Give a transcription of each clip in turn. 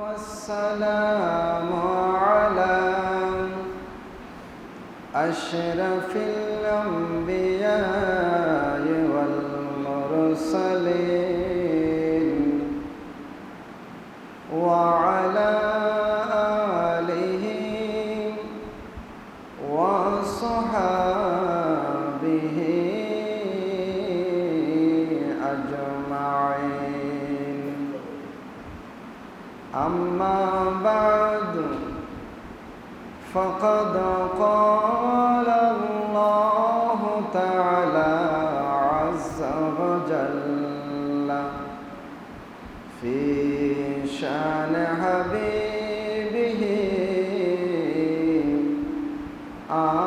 والسلام على أشرف الأنبياء والمرسلين.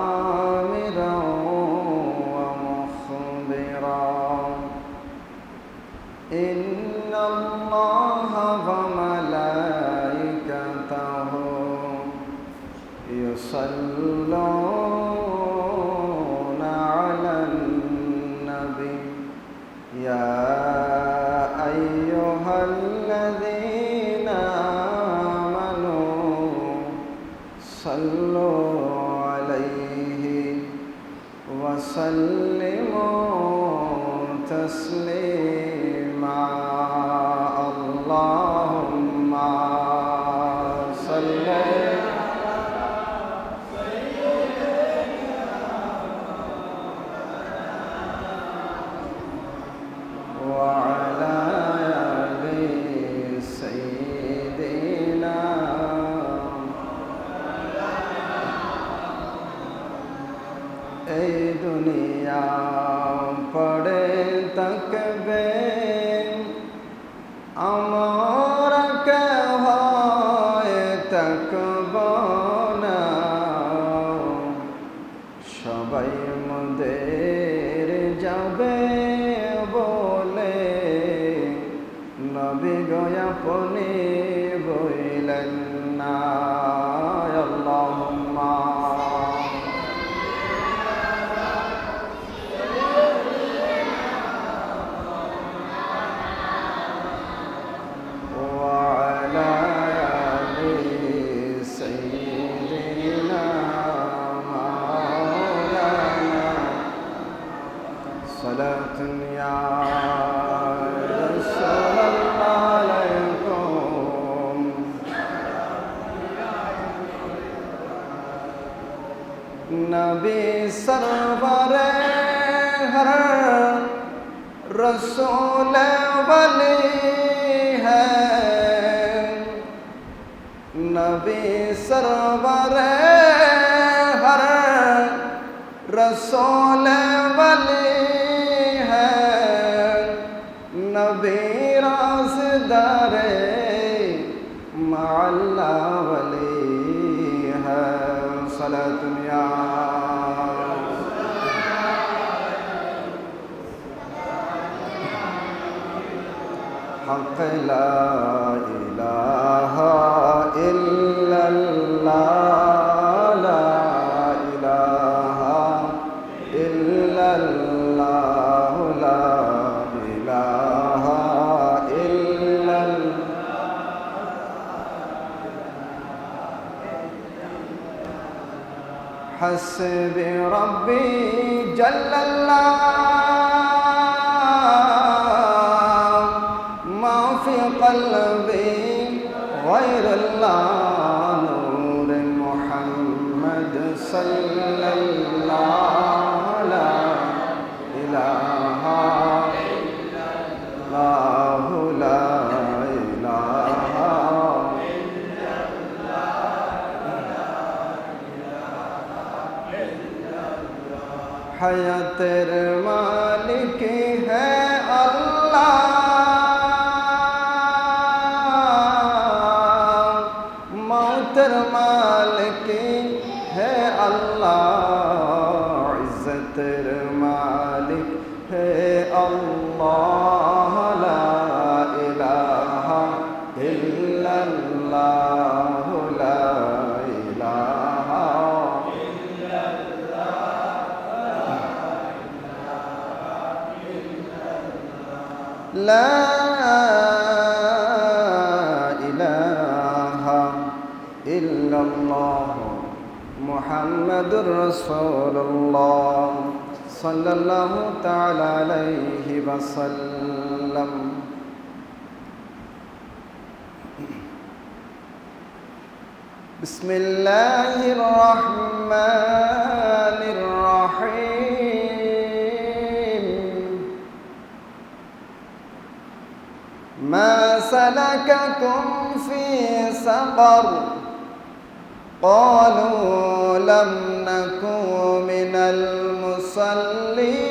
아. रसूल वली है। नबी सरवा الحق لا إله إلا الله. لا إله إلا الله. لا إله إلا حسبي ربي جل الله. على نور محمد صلى الله لا إله إلا الله لا إله إلا الله. حياة رسول الله صلى الله تعالى عليه وسلم. بسم الله الرحمن الرحيم. ما سلككم في سقر قالوا لم نكن من المصلين.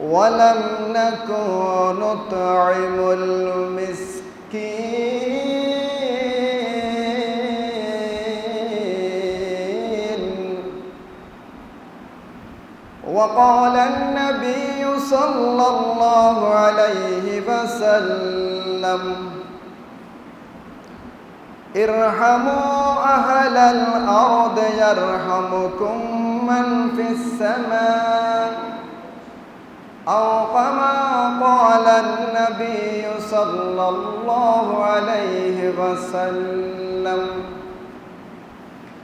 ولم نكن نطعم المسكين وقال النبي صلى الله عليه وسلم ارحموا أهل الأرض يرحمكم من في السماء. أو كما قال النبي صلى الله عليه وسلم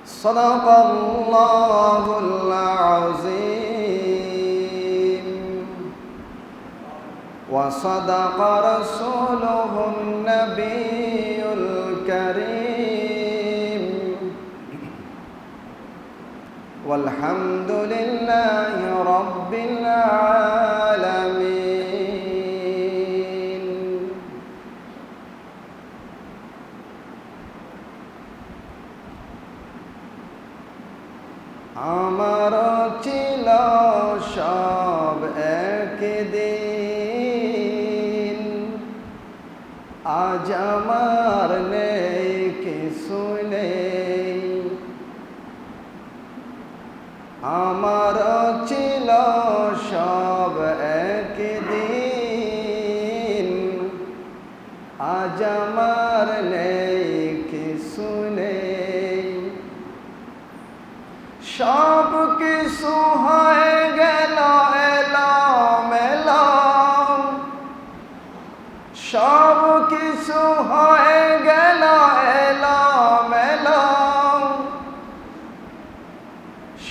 صدق الله العظيم. وصدق رسوله النبي الكريم والحمد لله رب العالمين আমার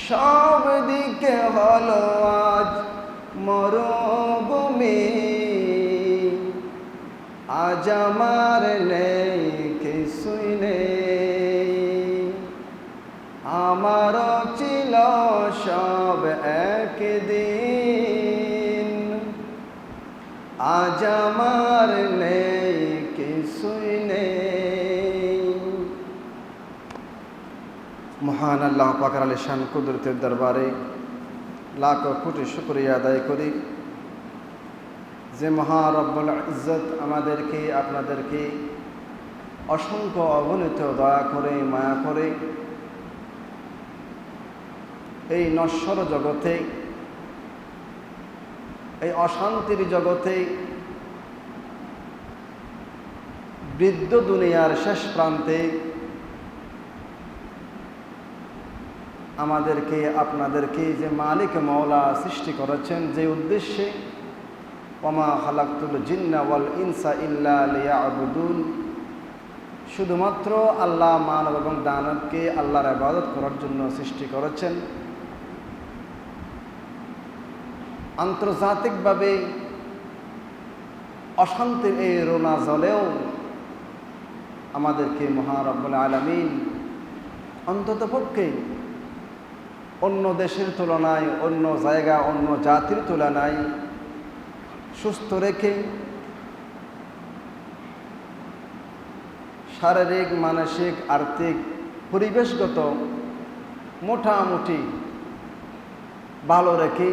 সব দিকে হলো আজ মরুভূমি। আজ আমার নেই, কিছুই নেই। আমার ছিল সব একদিন। আজ আমার মহান আল্লাহ পাকার আলী শান কুদরতের দরবারে লাখ কোটি শুক্রিয়া আদায় করি। যে মহারব্বুল ইজ্জত আমাদেরকে, আপনাদেরকে অসংখ্য অগণিত দয়া করে, মায়া করে এই নশ্বর জগতে, এই অশান্তির জগতে বৃদ্ধ দুনিয়ার শেষ প্রান্তে আমাদেরকে, আপনাদেরকে যে মালিক মৌলা সৃষ্টি করেছেন, যে উদ্দেশ্যে ওমা খালাকুল জিন্না ওয়াল ইনসা ইল্লা লিয়াবুদুন, শুধুমাত্র আল্লাহ মানব এবং দানবকে আল্লাহর আবাদত করার জন্য সৃষ্টি করেছেন। আন্তর্জাতিকভাবে অশান্তির এই রোনা জলেও আমাদেরকে মহারব্বুল আলমিন অন্তত পক্ষে অন্য দেশের তুলনায়, অন্য জায়গা, অন্য জাতির তুলনায় সুস্থ রেখে শারীরিক, মানসিক, আর্থিক পরিবেশগত মোটামুটি ভালো রেখে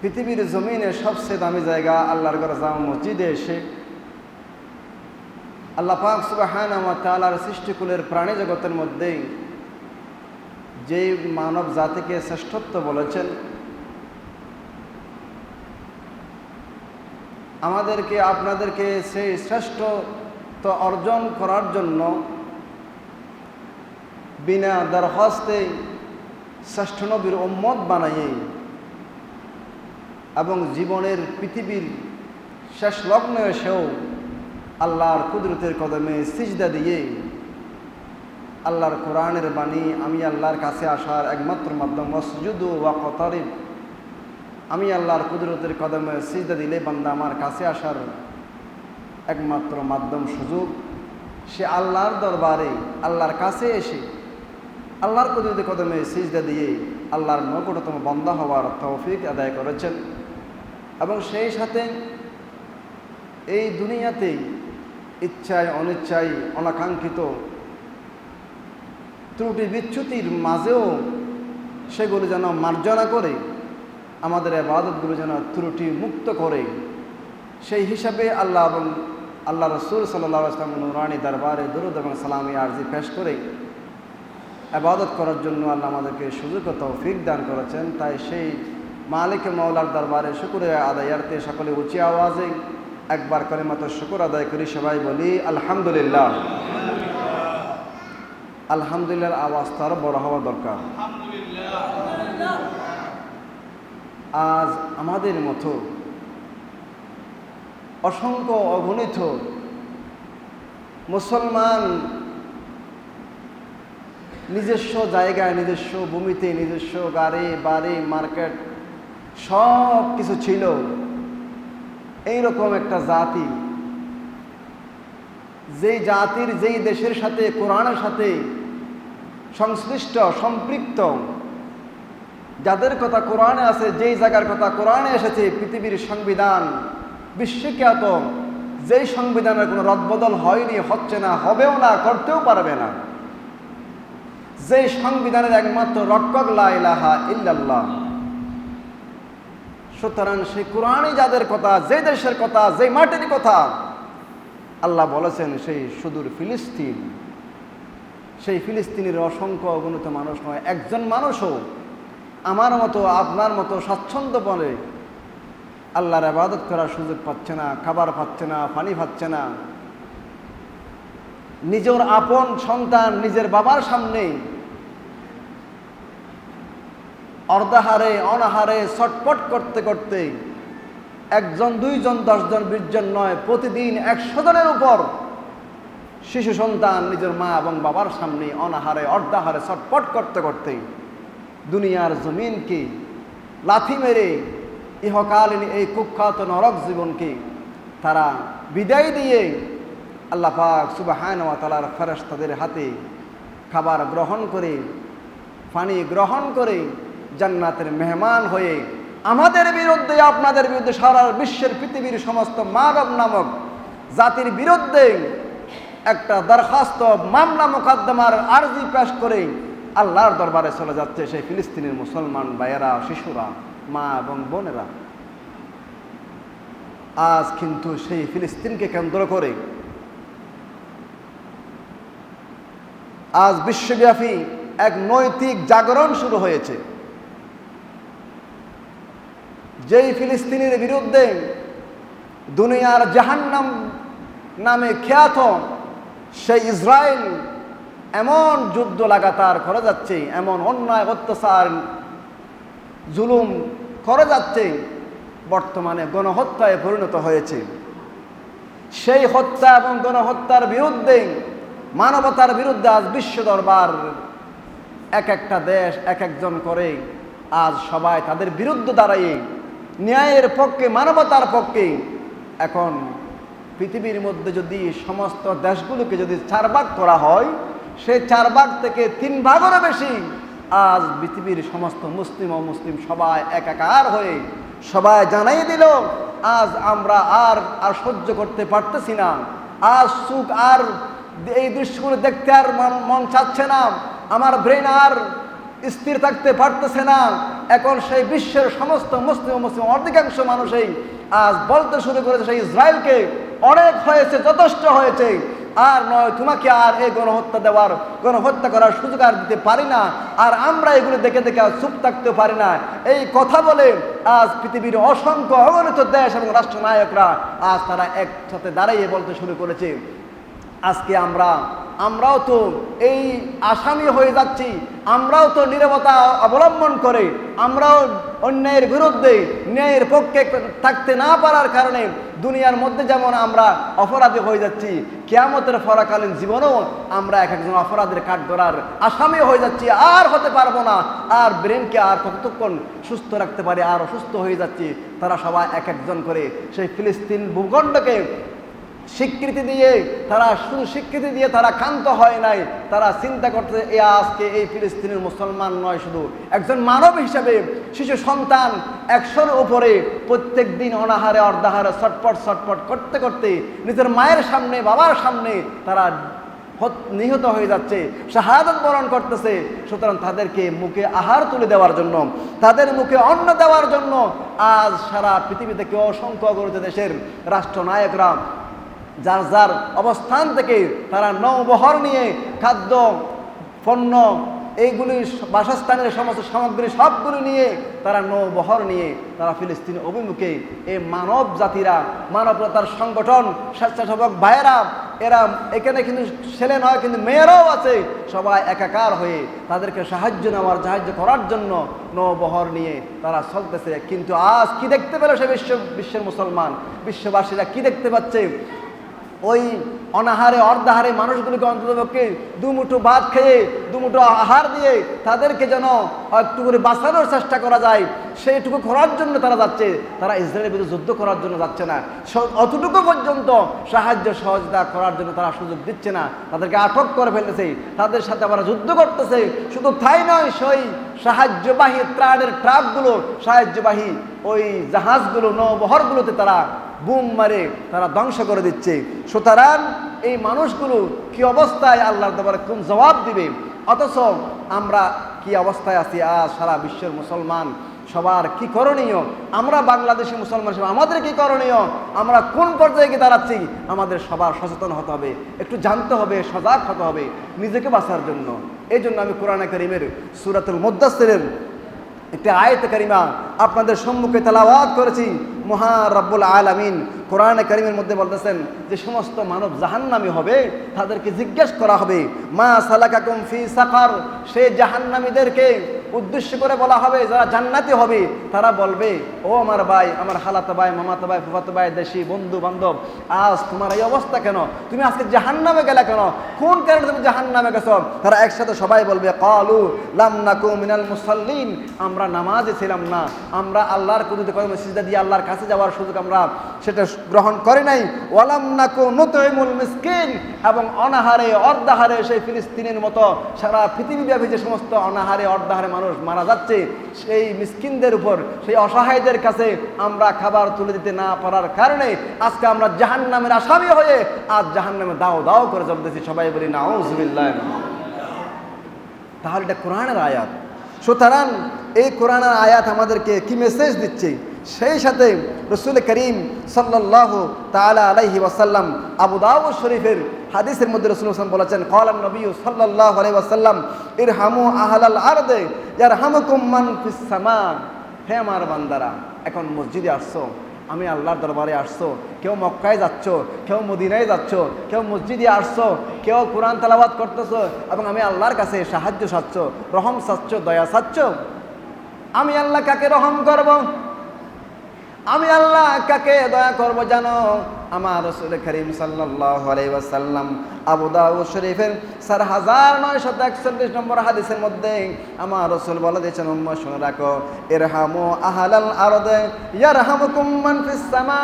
পৃথিবীর জমিনে সবচেয়ে দামি জায়গা আল্লাহর ঘর জামা মসজিদে এসে আল্লাহ পাক তালার সৃষ্টিকুলের প্রাণী জগতের মধ্যেই যে মানব জাতিকে শ্রেষ্ঠত্ব বলেছেন, আমাদেরকে, আপনাদেরকে সেই শ্রেষ্ঠত্ব অর্জন করার জন্য বিনা দরখাস্তে শ্রেষ্ঠ নবীর উম্মত বানাইয়ে এবং জীবনের পৃথিবীর শেষ লগ্নে এসেও আল্লাহর কুদরতের কদমে সিজদা দিয়ে আল্লাহর কোরআনের বাণী, আমি আল্লাহর কাছে আসার একমাত্র মাধ্যম মসজুদু ওয়া কতারিব। আমি আল্লাহর কুদরতের কদমে সিজদা দিলে বান্দা আমার কাছে আসার একমাত্র মাধ্যম, সুযোগ। সে আল্লাহর দরবারে, আল্লাহর কাছে এসে, আল্লাহর কুদরতের কদমে সিজদা দিয়ে আল্লাহর নকটতম বন্দা হওয়ার তৌফিক আদায় করেছেন। এবং সেই সাথে এই দুনিয়াতেই ইচ্ছায় অনিচ্ছায় অনাকাঙ্ক্ষিত ত্রুটি বিচ্যুতির মাঝেও সেগুলি যেন মার্জনা করে, আমাদের আবাদতগুলো যেন ত্রুটি মুক্ত করে। সেই হিসাবে আল্লাহ এবং আল্লাহ রসুল সাল্লাহ নুরানি দরবারে দরুদ এবং সালামি আর্জি পেশ করে আবাদত করার জন্য আল্লাহ আমাদেরকে সুযোগ তৌফিক দান করেছেন। তাই সেই মালিক মৌলার দরবারে শুকুরে আদায়ার্থে সকলে উঁচি আওয়াজে একবার করে মতো শুকুর আদায় করি, সবাই বলি আলহামদুলিল্লাহ। আলহামদুলিল্লাহ আওয়াজ তার বড় হওয়া দরকার। আজ আমাদের মতো অসংখ্য অগণিত মুসলমান নিজস্ব জায়গায়, নিজস্ব ভূমিতে, নিজস্ব গাড়ি, বাড়ি, মার্কেট, সব কিছু ছিল। এইরকম একটা জাতি, যেই জাতির, যেই দেশের সাথে, কোরআনের সাথে সংশ্লিষ্ট, সম্পৃক্ত। যাদের কথা কোরআনে আছে, যেই জায়গার কথা কোরআনে এসেছে, পৃথিবীর সংবিধান, বিশ্বখ্যাত, যেই সংবিধানের কোনো রদবদল হয়নি, হচ্ছে না, হবেও না, করতেও পারবে না। যে সংবিধানের একমাত্র রক্ষক লাহা ইল্লাল্লাহ। সুতরাং সেই কোরআনই যাদের কথা যে দেশের কথা যে মাটির কথা, আল্লাহ বলেছেন, সেই সুদূর ফিলিস্তিন। সেই ফিলিস্তিনের অসংখ্য অগণিত মানুষ নয়, একজন মানুষও আমার মতো, আপনার মতো স্বাচ্ছন্দ্য বলে আল্লাহর আবাদত করার সুযোগ পাচ্ছে না, খাবার পাচ্ছে না, পানি পাচ্ছে না। নিজের আপন সন্তান নিজের বাবার সামনে অর্ধাহারে, অনাহারে ছটপট করতে করতে একজন, দুইজন, দশজন, বিশজন নয়, প্রতিদিন একশো জনের উপর শিশু সন্তান, নিজের মা এবং বাবার সামনে অনাহারে, অর্ধাহারে ছটপট করতে করতে দুনিয়ার জমিনকে লাথি মেরে ইহকালীন এই কুখ্যাত নরক জীবনকে তারা বিদায় দিয়ে আল্লাহ পাক সুবাহান তালার ফেরস তাদের হাতে খাবার গ্রহণ করে, পানি গ্রহণ করে জান্নাতের মেহমান হয়ে আমাদের বিরুদ্ধে, আপনাদের বিরুদ্ধে সারা বিশ্বের পৃথিবীর সমস্ত মানব নামক জাতির বিরুদ্ধে একটা দরখাস্ত মামলা মোকদ্দমার আর্জি পেশ করে আল্লাহর দরবারে চলে যাচ্ছে সেই ফিলিস্তিনের মুসলমান ভাইয়েরা, শিশুরা, মা এবং বোনেরা। আজ কিন্তু সেই ফিলিস্তিনকে কেন্দ্র করে আজ বিশ্বব্যাপী এক নৈতিক জাগরণ শুরু হয়েছে। যেই ফিলিস্তিনের বিরুদ্ধে দুনিয়ার জাহান্নাম নামে খ্যাত সেই ইসরায়েল এমন যুদ্ধ লাগাতার করে যাচ্ছে, এমন অন্যায়, অত্যাচার, জুলুম করে যাচ্ছে, বর্তমানে গণহত্যায় পরিণত হয়েছে। সেই হত্যা এবং গণহত্যার বিরুদ্ধে, মানবতার বিরুদ্ধে আজ বিশ্ব দরবার এক একটা দেশ এক একজন করে, আজ সবাই তাদের বিরুদ্ধে দাঁড়াইয়ে ন্যায়ের পক্ষে, মানবতার পক্ষে এখন পৃথিবীর মধ্যে যদি সমস্ত দেশগুলোকে যদি চার ভাগ করা হয়, সেই চার ভাগ থেকে তিন ভাগেরও বেশি আজ পৃথিবীর সমস্ত মুসলিম ও মুসলিম সবাই একাকার হয়ে সবাই জানাই দিল, আজ আমরা আর আর সহ্য করতে পারতেছি না। আজ সুখ আর এই দৃশ্যগুলো দেখতে আর মন- চাচ্ছে না। আমার ব্রেন আর স্থির থাকতে পারতেছে না। এখন সেই বিশ্বের সমস্ত মুসলিম মুসলিম অধিকাংশ মানুষই আজ বলতে শুরু করেছে সেই ইসরায়েলকে অনেক হয়েছে, যথেষ্ট হয়েছে। আর নয়, তোমাকে আর এই গণহত্যা দেওয়ার, গণহত্যা করার সুযোগ আর দিতে পারি না। আর আমরা এগুলো দেখে দেখে চুপ থাকতে পারি না। এই কথা বলে আজ পৃথিবীর অসংখ্য অগণিত দেশ এবং রাষ্ট্রনায়করা আজ তারা একসাথে দাঁড়াইয়ে বলতে শুরু করেছে। আজকে আমরা, আমরাও তো এই আসামি হয়ে যাচ্ছি, আমরাও তো নিরবতা অবলম্বন করে, আমরাও অন্যায়ের বিরুদ্ধে ন্যায়ের পক্ষে থাকতে না পারার কারণে দুনিয়ার মধ্যে যেমন আমরা অপরাধী হয়ে যাচ্ছি, কেয়ামতের ফরাকালীন জীবনেও আমরা এক একজন অপরাধের কাঠ ধরার আসামি হয়ে যাচ্ছি, আর হতে পারব না, আর ব্রেনকে আর কতক্ষণ সুস্থ রাখতে পারে, আর অসুস্থ হয়ে যাচ্ছি, তারা সবাই এক একজন করে সেই ফিলিস্তিন ভূখণ্ডকে স্বীকৃতি দিয়ে, তারা শুধু স্বীকৃতি দিয়ে তারা ক্ষান্ত হয় নাই, তারা চিন্তা করতে এ আজকে এই ফিলিস্তিনের মুসলমান নয় শুধু। একজন মানব হিসেবে শিশু সন্তান একশোর উপরে প্রত্যেক দিন অনাহারে, অর্ধাহারে, ছটপট ছটপট করতে করতে নিজের মায়ের সামনে, বাবার সামনে তারা নিহত হয়ে যাচ্ছে, শাহাদত বরণ করতেছে। সুতরাং তাদেরকে মুখে আহার তুলে দেওয়ার জন্য, তাদের মুখে অন্ন দেওয়ার জন্য আজ সারা পৃথিবী থেকে অসংখ্য অগ্রত দেশের রাষ্ট্রনায়করা যার যার অবস্থান থেকে তারা নৌবহর নিয়ে খাদ্য, পণ্য, এইগুলি বাসস্থানের সমস্ত সামগ্রী সবগুলো নিয়ে তারা নৌবহর নিয়ে তারা ফিলিস্তিন অভিমুখে এই মানব জাতিরা, মানবতার সংগঠন, স্বেচ্ছাসেবক ভাইয়েরা, এরা এখানে কিন্তু ছেলে নয়, কিন্তু মেয়েরাও আছে, সবাই একাকার হয়ে তাদেরকে সাহায্য নেওয়ার, সাহায্য করার জন্য নৌবহর নিয়ে তারা চলতেছে। কিন্তু আজ কি দেখতে পেল সে বিশ্ব, বিশ্বের মুসলমান? বিশ্ববাসীরা কি দেখতে পাচ্ছে? ওই অনাহারে অর্ধাহারে মানুষগুলোকে অন্ততপক্ষে দুমুঠো ভাত খেয়ে, দুমুঠো আহার দিয়ে তাদেরকে যেন একটু করে বাঁচানোর চেষ্টা করা যায়, সেইটুকু করার জন্য তারা যাচ্ছে। তারা ইসরায়েলের বিরুদ্ধে যুদ্ধ করার জন্য যাচ্ছে না। অতটুকু পর্যন্ত সাহায্য, সহযোগিতা করার জন্য তারা সুযোগ দিচ্ছে না। তাদেরকে আটক করে ফেলতেছে। তাদের সাথে আবার যুদ্ধ করতেছে। শুধু তাই নয়, সেই সাহায্যবাহী ত্রাণের ট্রাকগুলো, সাহায্যবাহী ওই জাহাজগুলো, নৌবহরগুলোতে তারা বুম মারে, তারা ধ্বংস করে দিচ্ছে। সুতরাং এই মানুষগুলো কি অবস্থায় আল্লাহর দরবারে কোন জবাব দিবে? অথচ আমরা কি অবস্থায় আছি? আজ সারা বিশ্বের মুসলমান, সবার কি করণীয়? আমরা বাংলাদেশি মুসলমান হিসেবে আমাদের কি করণীয়? আমরা কোন পর্যায়ে গিয়ে দাঁড়াচ্ছি? আমাদের সবার সচেতন হতে হবে, একটু জানতে হবে, সজাগ হতে হবে, নিজেকে বাঁচার জন্য। এই জন্য আমি কোরআনে করিমের সুরাতুল মুদাসিরের একটি আয়ত করিমা আপনাদের সম্মুখে তেলাওয়াত করেছি। মহা রব্বুল আলামিন কোরআনে করিমের মধ্যে বলতেছেন যে সমস্ত মানব জাহান্নামি হবে, তাদেরকে জিজ্ঞেস করা হবে, মা সালাকাকুম ফি সাকার সেই জাহান্নামীদেরকে উদ্দেশ্য করে বলা হবে, যারা জান্নাতি হবে, তারা বলবে, ও আমার ভাই, আমার হালাতো ভাই, মামাতো ভাই, ফুফাতো ভাই, দেশি, বন্ধু বান্ধব, আজ তোমার এই অবস্থা কেন? তুমি আজকে জাহান্নামে গেলে কেন? কোন কারণে তুমি জাহান্নামে গেছো? তারা একসাথে সবাই বলবে, কালু লাম নাকু মিনাল মুসাল্লিন আমরা নামাজে ছিলাম না, আমরা আল্লাহর কুদুতে কদমে সিজদা দিয়ে আল্লাহর কাছে যাওয়ার সুযোগ আমরা সেটা গ্রহণ করে নাই। ওয়ালাম নাকু নুতইমুল মিসকিন, এবং অনাহারে, অর্ধাহারে সেই ফিলিস্তিনের মতো সারা পৃথিবীব্যাপী যে সমস্ত অনাহারে, অর্ধাহারে মানুষ মারা যাচ্ছে, সেই মিসকিনদের উপর, সেই অসহায়দের কাছে আমরা খাবার তুলে দিতে না পারার কারণে আজকে আমরা জাহান নামের আসামি হয়ে আজ জাহান নামে দাও দাও করে চলতেছি সবাই বলি না তাহলে এটা কোরআনের আয়াত। সুতরাং এই কোরআনের আয়াত আমাদেরকে কি মেসেজ দিচ্ছে? সেই সাথে রসুল করিম সাল্লাহ তালা আলাইহি ওয়াসাল্লাম আবু দাউদ শরীফের হাদিসের মধ্যে রসুল হাসান বলেছেন কলাম নবী সাল্লাহ আলাই ওয়াসাল্লাম ইর হামু আহলাল আরদে ইয়ার হামুকুম মান ফিস সামা। হে আমার বান্দারা, এখন মসজিদে আসছো, আমি আল্লাহর দরবারে আসছো, কেউ মক্কায় যাচ্ছ, কেউ মদিনায় যাচ্ছ, কেউ মসজিদে আসছো, কেউ কোরআন তালাবাদ করতেছো, এবং আমি আল্লাহর কাছে সাহায্য চাচ্ছ, রহম চাচ্ছ, দয়া চাচ্ছ। আমি আল্লাহ কাকে রহম করব? আমি আল্লাহ কাকে দয়া করব জানো? আমার রসুল করিম সাল্লাহ আলাইসাল্লাম আবু দাউ শরীফের চার হাজার নয়শত একচল্লিশ নম্বর হাদিসের মধ্যে আমার রসুল বলে দিয়েছেন শুনে রাখো এর হামো আহালাল আরদে কুম্মান ফিসামা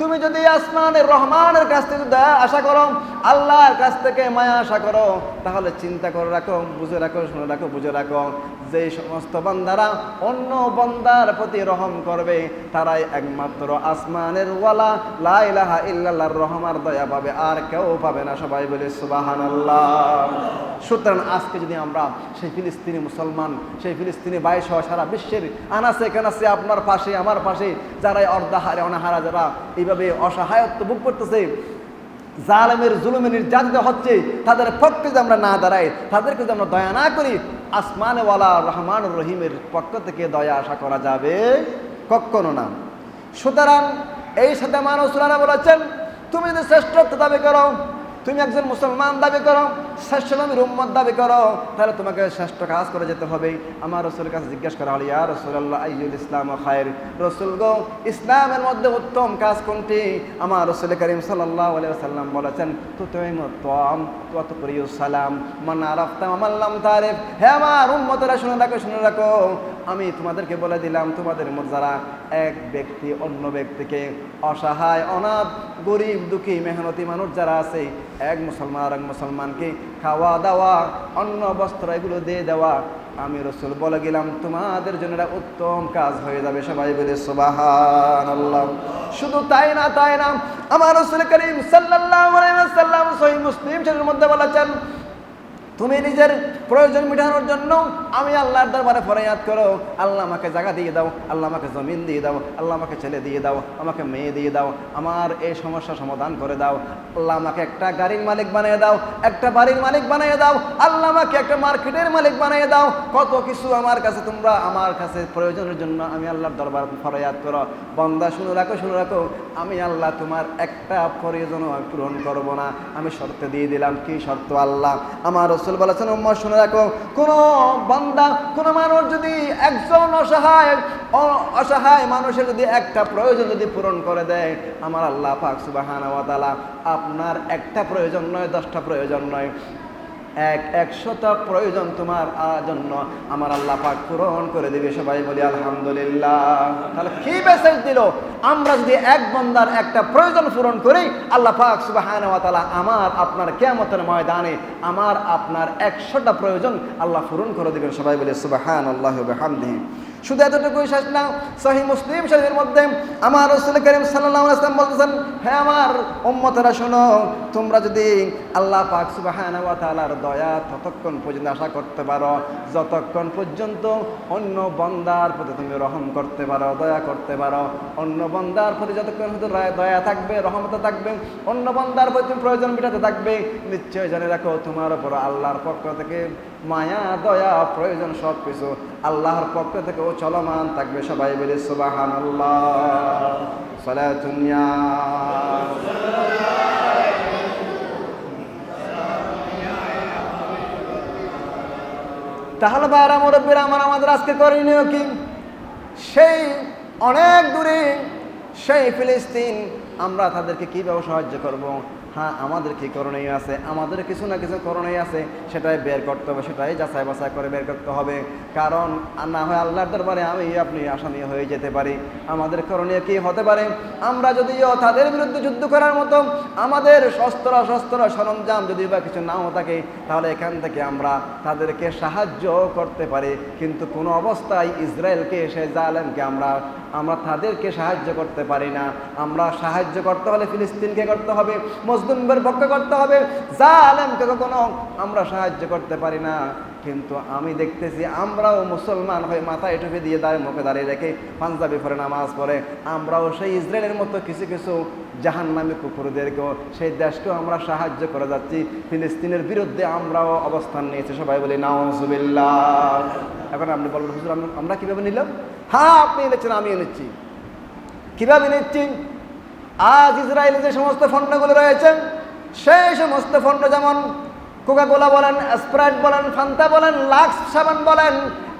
তুমি যদি আসমানের রহমানের কাছ থেকে দয়া আশা করো, আল্লাহর কাছ থেকে মায়া আশা করো, তাহলে চিন্তা করে রাখো, বুঝে রাখো, শুনে রাখো, বুঝে রাখো। যে সমস্ত বান্দারা অন্য বান্দার প্রতি রহম করবে, তারাই একমাত্র আসমানের ওয়ালা, লা ইলাহা ইল্লাল্লাহর রহমার দয়া পাবে, আর কেউ পাবে না। সবাই বলে সুবাহান আল্লাহ সুতরাং আজকে যদি আমরা সেই ফিলিস্তিনি মুসলমান, সেই ফিলিস্তিনি বাইশ হওয়া সারা বিশ্বের আনাসে কানাসে আপনার পাশে, আমার পাশে যারা অর্ধাহারে, অনাহারা, যারা এইভাবে অসহায়ত্ব ভোগ করতেছে, জালেমের জুলুমে নির্যাতিত হচ্ছে, তাদের পক্ষে যদি আমরা না দাঁড়াই, তাদেরকে যদি আমরা দয়া না করি, আসমানওয়ালা রহমান রহিমের পক্ষ থেকে দয়া আশা করা যাবে কখনো না। সুতরাং এই সাথে মানুষরা বলেছেন, তুমি যদি শ্রেষ্ঠত্ব দাবি করো, তুমি একজন মুসলমান দাবি করো, শ্রেষ্ঠ নবীর উম্মত দাবি করো, তাহলে তোমাকে শ্রেষ্ঠ কাজ করে যেতে হবে। আমার রসুলের কাছে জিজ্ঞেস করা হলো, ইয়া রসুল্লাহ আইজুল ইসলাম খায়ের? রসুল গো, ইসলামের মধ্যে উত্তম কাজ কোনটি? আমার রসুল করিম সাল্লাহ সাল্লাম বলেছেন তো তুমি তম তত প্রিয় সালাম মানা রাফতাম আমাল্লাম তারেফ। হে আমার উম্মতরা, শুনে রাখো শুনে রাখো আমি তোমাদেরকে বলে দিলাম, তোমাদের যারা এক ব্যক্তি অন্য ব্যক্তিকে অসহায়, অনাথ, গরিব, দুঃখী, মেহনতি মানুষ যারা আছে, এক মুসলমান আর এক মুসলমানকে খাওয়া দাওয়া, অন্ন, বস্ত্র এগুলো দিয়ে দেওয়া, আমি রসুল বলে গেলাম, তোমাদের জন্য এটা উত্তম কাজ হয়ে যাবে। সবাই বলে সুবাহান শুধু তাই না তাই না, আমার রসুল করিম সাল্লাল্লাহু আলাইহি ওয়াসাল্লাম সহিহ মুসলিম শরীফের মধ্যে বলেছেন, তুমি নিজের প্রয়োজন মেটানোর জন্য আমি আল্লাহর দরবারে ফরিয়াদ করো, আল্লাহ আমাকে জায়গা দিয়ে দাও, আল্লাহ আমাকে জমিন দিয়ে দাও, আল্লাহ আমাকে ছেলে দিয়ে দাও, আমাকে মেয়ে দিয়ে দাও, আমার এই সমস্যা সমাধান করে দাও, আল্লাহ আমাকে একটা গাড়ির মালিক বানিয়ে দাও, একটা বাড়ির মালিক বানিয়ে দাও, আল্লাহ আমাকে একটা মার্কেটের মালিক বানিয়ে দাও, কত কিছু আমার কাছে তোমরা আমার কাছে প্রয়োজনের জন্য আমি আল্লাহর দরবার ফরিয়াদ করো। বন্দা, শুনে রাখো শুনে রাখো, আমি আল্লাহ তোমার একটা প্রয়োজন পূরণ করব না। আমি শর্তে দিয়ে দিলাম, কি শর্ত? আল্লাহ, আমার রসুল বলেছেন উম্মা শুনে রাখো কোনো বান্দা, কোনো মানুষ যদি একজন অসহায় অসহায় মানুষের যদি একটা প্রয়োজন যদি পূরণ করে দেয়, আমার আল্লাহ পাক আপনার একটা প্রয়োজন নয়, দশটা প্রয়োজন নয়। এক একশোটা প্রয়োজন তোমার জন্য। আমার আল্লাহ পাক পূরণ করে দিবে, সবাই বলি আলহামদুলিল্লাহ। তাহলে কি মেসেজ দিল? আমরা যদি এক বন্দার একটা প্রয়োজন পূরণ করি, আল্লাহ পাক সুবাহান তাআলা আমার, আপনার কেমতের ময়দানে আমার, আপনার একশোটা প্রয়োজন আল্লাহ পূরণ করে দিবেন, সবাই বলি সুবাহান আল্লাহ হামদিহি শুধু এতটুকুই শেষ না, সহি মুসলিম শরীফের মধ্যে আমার রসুল করিম সাল্লাহ আসলাম বলতেছেন হ্যাঁ আমার উম্মতেরা, শোনো, তোমরা যদি আল্লাহ পাক সুবাহান ওয়া তাআলার দয়া ততক্ষণ পর্যন্ত আশা করতে পারো, যতক্ষণ পর্যন্ত অন্য বন্দার প্রতি তুমি রহম করতে পারো, দয়া করতে পারো, অন্য বন্দার প্রতি যতক্ষণ পর্যন্ত দয়া- থাকবে, রহমত থাকবে, অন্য বন্দার প্রতি প্রয়োজন মেটাতে থাকবে নিশ্চয় জানে রাখো, তোমার উপর আল্লাহর পক্ষ থেকে মায়া, দয়া, প্রয়োজন সব কিছু আল্লাহর পক্ষ থেকে ও চলমান থাকবে সবাই বলে সুবাহান তাহলে বাইরা মুরব্বীর, আমার আমাদের আজকে করণীয় কি? সেই অনেক দূরে সেই ফিলিস্তিন, আমরা তাদেরকে কীভাবে সাহায্য করব? হ্যাঁ আমাদের কি করণীয় আছে? আমাদের কিছু না কিছু করণীয় আছে, সেটাই বের করতে হবে, সেটাই যাচাই বাছাই করে বের করতে হবে। কারণ না হয় আল্লাহর দরবারে আমি আপনি আসামি হয়ে যেতে পারি। আমাদের করণীয় কি হতে পারে? আমরা যদিও তাদের বিরুদ্ধে যুদ্ধ করার মতো আমাদের শস্ত্র শস্ত্র সরঞ্জাম যদি বা কিছু নাও থাকে, তাহলে এখান থেকে আমরা তাদেরকে সাহায্য করতে পারি। কিন্তু কোনো অবস্থায় ইসরায়েলকে এসে জালেমকে আমরা আমরা তাদেরকে সাহায্য করতে পারি না। আমরা সাহায্য করতে হলে ফিলিস্তিনকে করতে হবে। মজদুমের পক্ষে করতে হবে। জালেমকে কখনো আমরা সাহায্য করতে পারি না। কিন্তু আমি দেখতেছি আমরাও মুসলমান হয়ে মাথায় টুপি দিয়ে দাঁড়িয়ে মুখে দাঁড়িয়ে রেখে পাঞ্জাবি পরে, নামাজ পড়ে। আমরাও সেই ইসরায়েলের মতো কিছু কিছু জাহান্নামী কুকুরদেরকেও, সেই দেশকেও আমরা সাহায্য করে যাচ্ছি। ফিলিস্তিনের বিরুদ্ধে আমরাও অবস্থান নিয়েছি। সবাই বলি, নাউজুবিল্লাহ। এখন আপনি বলবেন আমরা- কীভাবে নিলাম? হ্যাঁ আপনি এনেছেন, আমিও নিচ্ছি কীভাবে নিচ্ছি আজ ইসরায়েলে যে সমস্ত ফন্ডগুলো রয়েছে, সেই সমস্ত ফন্ড যেমন কোকাকোলা বলেন স্প্রাইট বলেন ফান্তা বলেন লাক্স সাবান বলেন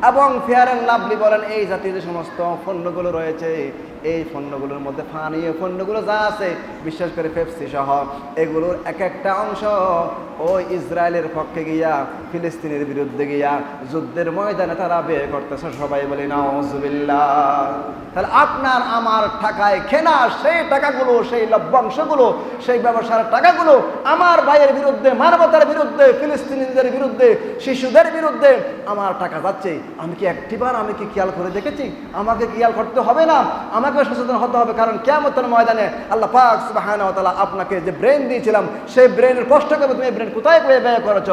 এবং ফেয়ার অ্যান্ড লাভলি বলেন, এই জাতীয় যে সমস্ত পণ্যগুলো রয়েছে, এই পণ্যগুলোর মধ্যে পানীয় পণ্যগুলো যা আছে, বিশেষ করে পেপসি সহ, এগুলোর এক একটা অংশ ওই ইসরায়েলের পক্ষে গিয়া, ফিলিস্তিনের বিরুদ্ধে গিয়া যুদ্ধের ময়দানে তারা বের করতেছে। সবাই বলি, নাউজুবিল্লাহ। তাহলে আপনার আমার টাকায় কেনা সেই টাকাগুলো, সেই লভ্যাংশগুলো, সেই ব্যবসার টাকাগুলো আমার ভাইয়ের বিরুদ্ধে, মানবতার বিরুদ্ধে, ফিলিস্তিনিদের বিরুদ্ধে, শিশুদের বিরুদ্ধে আমার টাকা যাচ্ছে। আমি কি একটিবার আমি কি খেয়াল করে দেখেছি? আমাকে খেয়াল করতে হবে না? আমাকে সচেতন হতে হবে, কারণ কেমতের ময়দানে আল্লাহ পাক সুবাহানা আপনাকে যে ব্রেন দিয়েছিলাম, সেই ব্রেনের কষ্ট করে তুমি ব্রেন কোথায় করে ব্যয় করেছ?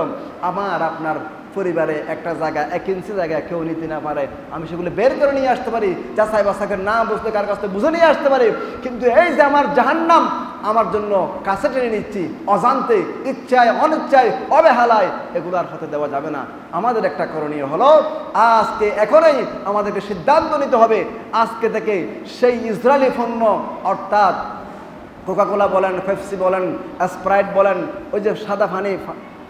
আমার, আপনার পরিবারে একটা জায়গা, এক ইঞ্চি জায়গা কেউ নিতে না পারে। আমি সেগুলো বের করে নিয়ে আসতে পারি, যাচাই বাসাকে না বুঝতে কার কাছ থেকে বুঝে নিয়ে আসতে পারি। কিন্তু এই যে আমার জাহান্নাম, আমার জন্য কাছে টেনে নিচ্ছি, অজান্তে, ইচ্ছায়, অনিচ্ছায়, অবহেলায়, এগুলো আর হতে দেওয়া যাবে না। আমাদের একটা করণীয় হলো, আজকে এখনই আমাদেরকে সিদ্ধান্ত নিতে হবে, আজকে থেকে সেই ইসরায়েলি পণ্য, অর্থাৎ কোকাকোলা বলেন পেপসি বলেন স্প্রাইট বলেন, ওই যে সাদা পানি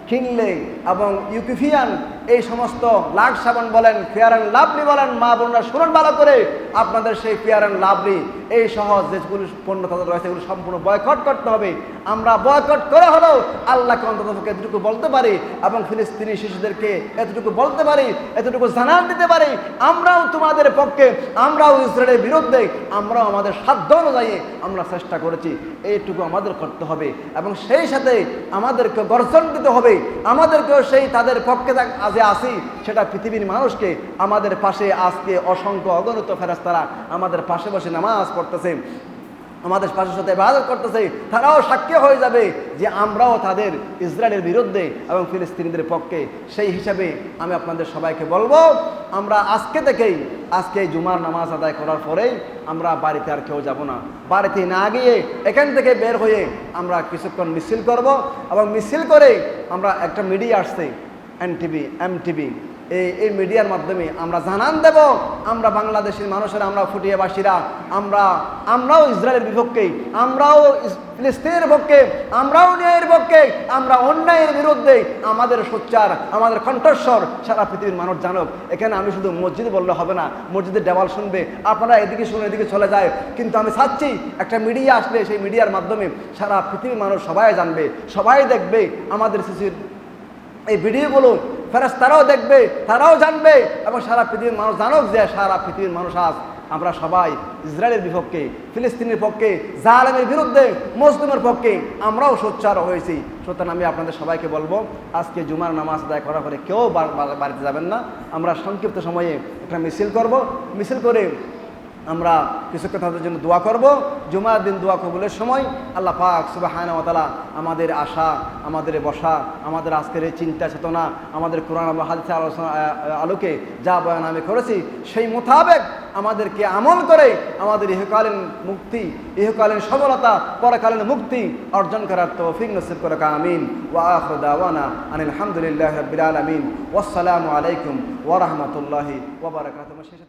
কিনলে এবং ইউকিফিয়ান এই সমস্ত লাগ সাবান বলেন ফেয়ার অ্যান্ড লাভলি বলেন, মা বোনরা শুনুন ভালো করে। আপনাদের সেই ফেয়ার অ্যান্ড লাভলি, এই সহজ যেগুলো পণ্য তাদের রয়েছে, এগুলো সম্পূর্ণ বয়কট করতে হবে। আমরা বয়কট করে হলেও আল্লাহকে অন্তত এতটুকু বলতে পারি এবং ফিলিস্তিনি শিশুদেরকে এতটুকু বলতে পারি, এতটুকু জানান দিতে পারি, আমরাও তোমাদের পক্ষে, আমরাও ইসরায়েলের বিরুদ্ধে, আমরাও আমাদের সাধ্য অনুযায়ী আমরা চেষ্টা করেছি। এইটুকু আমাদের করতে হবে এবং সেই সাথে আমাদেরকে গর্জন দিতে হবে। আমাদেরকেও সেই তাদের পক্ষে থাক- আজে আসি সেটা পৃথিবীর মানুষকে আমাদের পাশে আজকে অসংখ্য অগণিত ফেরাস্তারা আমাদের পাশে বসে নামাজ পড়তেছে, আমাদের পাশের সাথে ইবাদত করতেছে, তারাও সাক্ষী হয়ে যাবে যে আমরাও তাদের ইসরায়েলের বিরুদ্ধে এবং ফিলিস্তিনিদের পক্ষে। সেই হিসাবে আমি আপনাদের সবাইকে বলব, আমরা আজকে থেকেই, আজকে জুমার নামাজ আদায় করার পরেই আমরা বাড়িতে আর কেউ যাব না। বাড়িতে না গিয়ে এখান থেকে বের হয়ে আমরা কিছুক্ষণ মিছিল করব এবং মিছিল করে আমরা একটা মিডিয়া আসছে এন টিভি এম টিভি এই এই মিডিয়ার মাধ্যমে আমরা জানান দেব, আমরা বাংলাদেশের মানুষেরা, আমরা ফুটিয়াবাসীরা, আমরা, আমরাও ইসরায়েলের বিপক্ষে, আমরাও ফিলিস্তিনের পক্ষে, আমরাও ন্যায়ের পক্ষে, আমরা অন্যায়ের বিরুদ্ধে আমাদের সোচ্চার, আমাদের কণ্ঠস্বর সারা পৃথিবীর মানুষ জানুক। এখানে আমি শুধু মসজিদে বললে হবে না, মসজিদের দেওয়াল শুনবে, আপনারা এদিকে শুনে এদিকে চলে যায়। কিন্তু আমি চাচ্ছি একটা মিডিয়া আসলে সেই মিডিয়ার মাধ্যমে সারা পৃথিবীর মানুষ সবাই জানবে, সবাই দেখবে আমাদের শিশুর এই ভিডিওগুলো ফেরাস তারাও দেখবে, তারাও জানবে, এবং সারা পৃথিবীর মানুষ জানুক যে সারা পৃথিবীর মানুষ আজ আমরা সবাই ইসরায়েলের বিপক্ষে, ফিলিস্তিনের পক্ষে, জালেমের বিরুদ্ধে, মুসলিমের পক্ষে আমরাও সোচ্চার হয়েছি। সুতরাং আমি আপনাদের সবাইকে বলব, আজকে জুমার নামাজ আদায় করার পরে কেউ বাড়িতে যাবেন না। আমরা সংক্ষিপ্ত সময়ে একটা মিছিল করব। মিছিল করে আমরা কিছুক্ষণ তাদের জন্য দোয়া করব। জুমার দিন দোয়া কবুলের সময় আল্লাহ পাক সুবাহানতালা আমাদের আশা, আমাদের বসা, আমাদের আজকের এই চিন্তা চেতনা, আমাদের কোরআন এবং হাদিসের আলোচনা আলোকে যা বয়ান আমি করেছি, সেই মোতাবেক আমাদেরকে আমল করে আমাদের ইহকালীন মুক্তি, ইহকালীন সফলতা, পরকালীন মুক্তি অর্জন করার তৌফিক নসিব করে আমিন। ওয়া আখির দাওয়ানা আনিল হামদুলিল্লাহি রাব্বিল আলামিন। ওয়াসসালামু আলাইকুম ওয়া রাহমাতুল্লাহি ওয়া বারাকাতুহু। শেষে